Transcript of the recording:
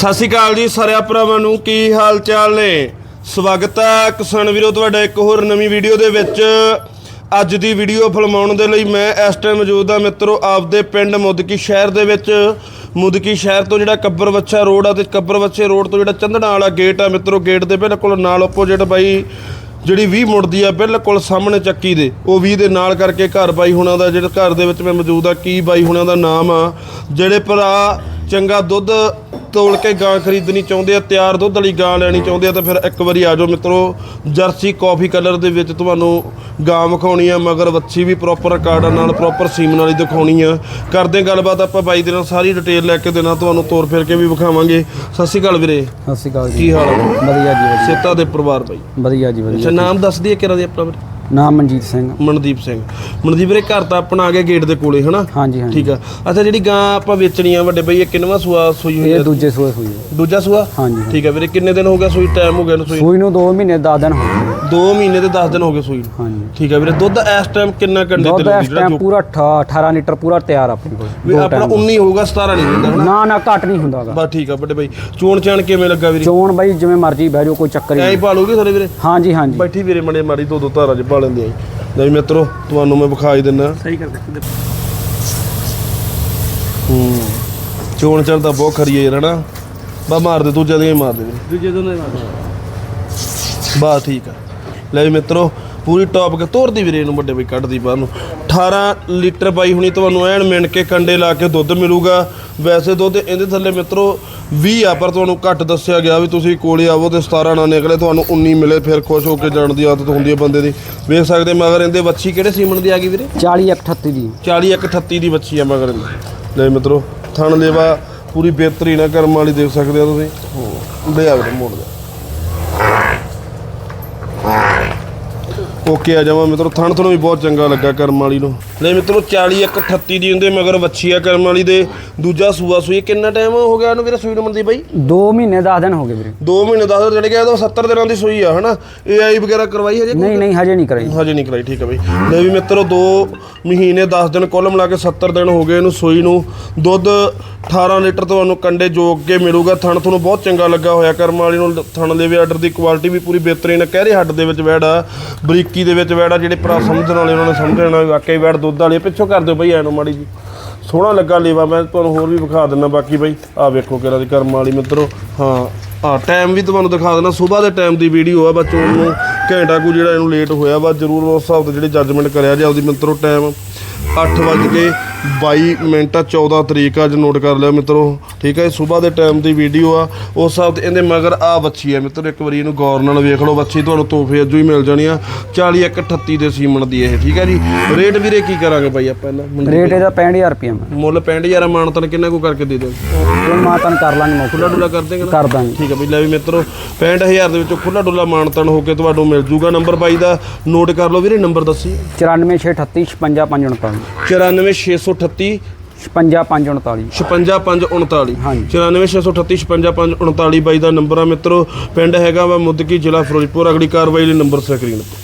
ਸਤਿ ਸ਼੍ਰੀ ਅਕਾਲ ਜੀ ਸਾਰਿਆਂ ਭਰਾਵਾਂ ਨੂੰ, ਕੀ ਹਾਲ ਚਾਲ ਨੇ? ਸਵਾਗਤ ਹੈ ਕਿਸਾਨ ਵੀਰੋ, ਤੁਹਾਡਾ ਇੱਕ ਹੋਰ ਨਵੀਂ ਵੀਡੀਓ ਦੇ ਵਿੱਚ। ਅੱਜ ਦੀ ਵੀਡੀਓ ਫਿਲਮਾਉਣ ਦੇ ਲਈ ਮੈਂ ਇਸ ਟਾਈਮ ਮੌਜੂਦ ਹਾਂ ਮਿੱਤਰੋ, ਆਪਦੇ ਪਿੰਡ ਮੁਦਕੀ ਸ਼ਹਿਰ ਦੇ ਵਿੱਚ। ਮੁਦਕੀ ਸ਼ਹਿਰ ਤੋਂ ਜਿਹੜਾ ਕੱਬਰ ਬੱਚਾ ਰੋਡ ਆ ਤੇ ਕੱਬਰ ਬੱਚੇ ਰੋਡ ਤੋਂ ਜਿਹੜਾ ਚੰਦਣਾ ਵਾਲਾ ਗੇਟ ਆ ਮਿੱਤਰੋ ਗੇਟ ਦੇ ਬਿਲਕੁਲ ਨਾਲ ਆਪੋਜੀਟ ਬਾਈ, ਜਿਹੜੀ 20 ਮੁੜਦੀ ਆ ਬਿਲਕੁਲ ਸਾਹਮਣੇ ਚੱਕੀ ਦੇ। ਉਹ 20 ਦੇ ਨਾਲ ਕਰਕੇ ਘਰ ਬਾਈ ਹੁਣਾਂ ਦਾ, ਜਿਹੜਾ ਘਰ ਦੇ ਵਿੱਚ ਮੈਂ ਮੌਜੂਦ ਆ ਕੀ ਬਾਈ ਹੁਣਾਂ ਦਾ ਨਾਮ ਆ। ਜਿਹੜੇ ਭਰਾ ਚੰਗਾ ਦੁੱਧ ਤੋਲ ਕੇ ਗਾਂ ਖਰੀਦਣੀ ਚਾਹੁੰਦੇ ਆ ਤਿਆਰ ਦੁੱਧ ਵਾਲੀ ਗਾਂ ਲੈਣੀ ਚਾਹੁੰਦੇ ਆ ਤਾਂ ਫਿਰ ਇੱਕ ਵਾਰੀ ਆ ਜਾਓ ਮਿੱਤਰੋ ਜਰਸੀ ਕਾਫੀ ਕਲਰ ਦੇ ਵਿੱਚ ਤੁਹਾਨੂੰ ਗਾਂ ਵਿਖਾਉਣੀ ਆ ਮਗਰ ਵੱਛੀ ਵੀ ਪ੍ਰੋਪਰ ਰਿਕਾਰਡ ਨਾਲ ਪ੍ਰੋਪਰ ਸੀਮਨ ਵਾਲੀ ਦਿਖਾਉਣੀ ਆ। ਕਰਦੇ ਗੱਲਬਾਤ ਆਪਾਂ ਬਾਈ ਦੇ ਨਾਲ ਸਾਰੀ ਡਿਟੇਲ ਲੈ ਕੇ ਦੇਣਾ ਤੁਹਾਨੂੰ ਤੋਰ ਫਿਰ ਕੇ ਵੀ ਵਿਖਾਵਾਂਗੇ। ਸਤਿ ਸ਼੍ਰੀ ਅਕਾਲ ਵੀਰੇ। ਸਤਿ ਸ਼੍ਰੀ ਅਕਾਲ ਜੀ। ਕੀ ਹਾਲ ਆ? ਵਧੀਆ ਜੀ ਵਧੀਆ। ਸੇਤਾ ਦੇ ਪਰਿਵਾਰ ਬਾਈ। ਵਧੀਆ ਜੀ ਅੱਛਾ ਵਧੀਆ ਨਾਮ ਦੱਸ ਦਈਏ ਕਿਹੜਾ ਦੇ ਆਪਣਾ ਵੀਰੇ? ਨਾਮ ਮਨਜੀਤ ਸਿੰਘ। ਮਨਦੀਪ ਸਿੰਘ। ਮਨਦੀਪ ਵੀਰੇ ਘਰ ਤਾਂ ਆਪਣਾ ਆ ਗਿਆ ਗੇਟ ਦੇ ਕੋਲੇ ਹਨਾ? ਹਾਂਜੀ ਹਾਂਜੀ। ਠੀਕ ਆ। ਅੱਛਾ ਜਿਹੜੀ ਗਾਂ ਆਪਾਂ ਵੇਚਣੀ ਆ ਵੱਡੇ ਬਈ ਇਹ ਕਿੰਨਵਾਂ ਸੂਆ ਸੂਈ ਹੋਈ ਇਹ ਆ ਦੂਜੇ ਸੂਏ ਹੋਈ ਹੈ ਦੂਜਾ ਸੂਆ? ਹਾਂਜੀ ਠੀਕ ਆ ਵੀਰੇ ਕਿੰਨੇ ਦਿਨ ਹੋ ਗਿਆ ਸੂਈ ਟਾਈਮ ਹੋ ਗਿਆ ਨੂੰ ਸੂਈ? ਸੂਈ ਨੂੰ 2 ਮਹੀਨੇ 10 ਦਿਨ ਹੋ ਗਏ। 2 ਮਹੀਨੇ ਤੇ 10 ਦਿਨ ਹੋ ਗਏ ਸੂਈ ਨੂੰ? ਹਾਂਜੀ। ਠੀਕ ਆ ਵੀਰੇ ਦੁੱਧ ਇਸ ਟਾਈਮ ਕਿੰਨਾ ਕੰਡੇ ਤੇ ਦੁੱਧ ਇਸ ਟਾਈਮ ਪੂਰਾ 18 ਲੀਟਰ ਪੂਰਾ ਤਿਆਰ ਆਪਣੇ ਕੋਲ। ਵੀ ਦੋ ਆਪਣਾ time 19 ਹੋਊਗਾ 17 ਨਹੀਂ ਹੁੰਦਾ ਹਨਾ? ਨਾ ਨਾ ਘੱਟ ਨਹੀਂ ਹੁੰਦਾਗਾ ਬਸ ਠੀਕ ਆ ਵੱਡੇ ਬਈ ਚੋਣ ਚਾਣ ਕਿਵੇਂ ਲੱਗਾ ਵੀਰੇ? ਚੋਣ ਬਾਈ ਜਿਵੇਂ ਮਰਜ਼ੀ ਬਹਿ ਜਾਓ ਕੋਈ ਚੱਕਰ ਹੀ ਐਂ ਨਹੀਂ। ਪਾਲੂਗੀ ਸਾਰੇ ਵੀਰੇ? ਹਾਂਜੀ ਹਾਂਜੀ। ਬੈਠੀ ਵੀਰੇ ਮੜੇ ਮਾੜੀ ਦੋ ਦੋ ਧਾਰਾਂ ਚ ਪਾ ਲੈਂਦੇ ਆਂ ਲੈ ਵੀ ਮਿੱਤਰੋ ਤੁਹਾਨੂੰ ਮੈਂ ਵਿਖਾ ਹੀ ਦਿੰਨਾ ਸਹੀ ਕਰ ਦੇ ਹੂੰ। ਚੋਣ ਤਾਂ ਬਹੁਤ ਖਰੀ ਹੈ ਯਾਰ ਹਨਾ? ਬਾ ਮਾਰ ਦੇ ਤੂੰ ਜਦ ਹੀ ਮਾਰ ਦੇ। ਦੂਜੇ ਦੋਨੇ ਬਾ ਠੀਕ ਆ। ਲੈ ਵੀ ਮਿੱਤਰੋ ਪੂਰੀ ਟੌਪ ਕੇ ਤੋਰਦੀ ਵੀਰੇ ਇਹਨੂੰ ਵੱਡੇ ਬਈ ਕੱਢਦੀ ਬਾਹਰ ਨੂੰ। 18 ਲੀਟਰ ਬਾਈ ਹੁਣੀ ਤੁਹਾਨੂੰ ਐਨ ਮਿਣ ਕੇ ਕੰਡੇ ਲਾ ਕੇ ਦੁੱਧ ਮਿਲੂਗਾ। ਵੈਸੇ ਦੁੱਧ ਇਹਦੇ ਥੱਲੇ ਮਿੱਤਰੋ 20 ਆ ਪਰ ਤੁਹਾਨੂੰ ਘੱਟ ਦੱਸਿਆ ਗਿਆ ਵੀ ਤੁਸੀਂ ਕੋਲੇ ਆਵੋ ਤੇ 17 ਨਾ ਨਿਕਲੇ ਤੁਹਾਨੂੰ 19 ਮਿਲੇ ਫਿਰ ਖੁਸ਼ ਹੋ ਕੇ ਜਾਣ ਦੀ ਆਦਤ ਹੁੰਦੀ ਹੈ ਬੰਦੇ ਦੀ। ਵੇਖ ਸਕਦੇ ਮਗਰ ਇਹਦੇ ਬੱਚੀ ਕਿਹੜੇ ਸੀਮਨ ਦੀ ਆ ਗਈ ਵੀਰੇ? 40 38 ਦੀ। 40 ਇੱਕ 38 ਦੀ ਬੱਚੀ ਆ ਮਗਰ ਇਹਦੀ। ਲੈ ਮਿੱਤਰੋ ਥਣ ਲੇਵਾ ਪੂਰੀ ਬਿਹਤਰੀਨ ਆ ਕਰਮ ਵਾਲੀ ਦੇਖ ਸਕਦੇ ਆ ਤੁਸੀਂ। ਲੈ ਆ ਵੀਰੇ ਮੋੜ ਦੇ। ਓਕੇ ਆ ਜਾਵਾਂ ਮਿੱਤਰੋ ਥਣ ਤੁਹਾਨੂੰ ਵੀ ਬਹੁਤ ਚੰਗਾ ਲੱਗਾ ਕਰਮ ਵਾਲੀ ਨੂੰ। ਲੈ ਮਿੱਤਰੋ 40 ਇੱਕ 38 ਦੀ ਹੁੰਦੇ ਮਗਰ ਵੱਛੀ ਆ ਕਰਮ ਵਾਲੀ ਦੇ। ਦੂਜਾ ਸੂਆ ਸੂਈ ਕਿੰਨਾ ਟਾਈਮ ਹੋ ਗਿਆ ਇਹਨੂੰ ਵੀਰੇ ਸੂਈ ਨੂੰ ਮੰਦੀ ਬਾਈ? 2 ਮਹੀਨੇ 10 ਦਿਨ ਹੋ ਗਏ ਵੀਰੇ। 2 ਮਹੀਨੇ 10 ਦਿਨ ਚੜ ਗਿਆ ਤਾਂ 70 ਦਿਨਾਂ ਦੀ ਸੂਈ ਆ ਹਨਾ? ਏਆਈ ਵਗੈਰਾ ਕਰਵਾਈ ਹਜੇ ਨਹੀਂ ਨਹੀਂ ਹਜੇ ਨਹੀਂ ਕਰਾਈ। ਹਜੇ ਨਹੀਂ ਕਰਾਈ ਠੀਕ ਹੈ ਬਈ। ਲੈ ਵੀ ਮਿੱਤਰੋ 2 ਮਹੀਨੇ 10 ਦਿਨ ਕੁੱਲ ਮਿਲਾ ਕੇ 70 ਦਿਨ ਹੋ ਗਏ ਇਹਨੂੰ ਸੂਈ ਨੂੰ। ਦੁੱਧ 18 ਲੀਟਰ ਤੁਹਾਨੂੰ ਕੰਡੇ ਜੋਗ ਕੇ ਮਿਲੂਗਾ। ਥਣ ਤੁਹਾਨੂੰ ਬਹੁਤ ਚੰਗਾ ਲੱਗਾ ਹੋਇਆ। ਕਰਮ ਵਾਲੀ ਨੂੰ ਥਣ ਦੇ ਵੀ ਆਰਡਰ ਦੀ ਕੁਆਲਿਟੀ ਵੀ ਪੂਰੀ ਬਿਹਤਰੀਨ ਹੈ। ਕਹਿਰੇ ਹੱਡ ਦੇ ਵਿੱਚ ਵੈੜਾ ਬਰੀਕੀ ਦੇ ਵਿੱਚ ਵੈੜਾ ਜਿਹੜੇ ਭਰਾ ਸਮਝਣ ਵਾਲੇ ਉਹਨਾਂ ਨੇ ਸਮਝਣਾ ਵਾਕਈ ਵੈੜ ਦੁੱਧ ਵਾਲੀ ਆ। ਪਿੱਛੋਂ ਕਰ ਦਿਓ ਬਈ ਐਨੂੰ ਮਾੜੀ ਜੀ ਸੋਹਣਾ ਲੱਗਾ ਲੇਵਾ, ਮੈਂ ਤੁਹਾਨੂੰ ਹੋਰ ਵੀ ਵਿਖਾ ਦਿੰਦਾ, ਬਾਕੀ ਬਈ ਆ ਵੇਖੋ ਕਿਹੜਾ ਦੀ ਕਰਮ ਵਾਲੀ ਮਿੱਤਰੋ ਹਾਂ ਆ ਟਾਈਮ ਵੀ ਤੁਹਾਨੂੰ ਦਿਖਾ ਦਿੰਦਾ, ਸਵੇਰ ਦੇ ਟਾਈਮ ਦੀ ਵੀਡੀਓ ਆ ਬੱਚੋ ਨੂੰ ਘੰਟਾ ਕੋ ਜਿਹੜਾ ਇਹਨੂੰ ਲੇਟ ਹੋਇਆ ਵਾ, ਜਰੂਰ ਉਸ ਹਿਸਾਬ ਤੇ ਜਿਹੜੀ ਜੱਜਮੈਂਟ ਕਰਿਆ ਜੇ ਆਪਦੀ ਮਿੱਤਰੋ ਟਾਈਮ 8:22 ਮਿੰਟ ਆ 14 ਤਰੀਕ ਅੱਜ ਨੋਟ ਕਰ ਲਿਓ ਮਿੱਤਰੋ। ਠੀਕ ਹੈ ਸਵੇਰ ਦੇ ਟਾਈਮ ਦੀ ਵੀਡੀਓ ਆ। ਉਸ ਹਿਸਾਬ ਤੇ ਇਹਦੇ ਮਗਰ ਆ ਬੱਚੀ ਆ ਮਿੱਤਰੋ ਇੱਕ ਵਾਰੀ ਇਹਨੂੰ ਗੌਰ ਨਾਲ ਵੇਖ ਲਓ। ਬੱਚੀ ਤੁਹਾਨੂੰ ਤੋਹਫੇ ਅੱਜੂ ਹੀ ਮਿਲ ਜਾਣੀ ਆ। 40 ਇੱਕ 38 ਦੇ ਸੀਮਨ ਦੀ ਇਹ ਠੀਕ ਹੈ ਜੀ। ਰੇਟ ਵੀਰੇ ਕੀ ਕਰਾਂਗੇ ਬਾਈ ਆਪਾਂ ਇਹਨਾਂ ਰੇਟ ਇਹਦਾ 65000 ਰੁਪਏ ਮੈਂ ਮੁੱਲ 65000 ਮਾਨਤਨ ਕਿੰਨਾ ਕੋ ਕਰਕੇ ਦੇ ਦਿਓ? ਮਾਤਨ ਕਰ ਲਾਂਗੇ ਮੌਕਾ ਖੁੱਲਾ ਡੁੱਲਾ ਕਰ ਦੇਗਾ ਕਰ ਦਾਂਗੇ। ਠੀਕ ਹੈ ਬਈ ਲੈ ਵੀ ਮਿੱਤਰੋ 65000 ਦੇ ਵਿੱਚੋਂ ਖੁੱਲਾ ਡੁੱਲਾ ਮਾਨਤਨ ਹੋ ਕੇ ਤੁਹਾਨੂੰ ਮਿਲ ਜੂਗਾ। ਨੰਬਰ ਬਾਈ ਦਾ ਨੋਟ ਕਰ ਲਓ ਵੀਰੇ ਨੰਬਰ ਦੱਸੀ। 94638 55539 94638 55539 56539 ਹਾਂਜੀ। 94638 56539 ਬਾਈ ਦਾ ਨੰਬਰ ਆ ਮਿੱਤਰੋ ਪਿੰਡ ਹੈਗਾ ਵਾ ਮੁੱਦਕੀ ਜ਼ਿਲ੍ਹਾ ਫਿਰੋਜ਼ਪੁਰ। ਅਗਲੀ ਕਾਰਵਾਈ ਲਈ ਨੰਬਰ ਸਕਰੀਨ ਤੇ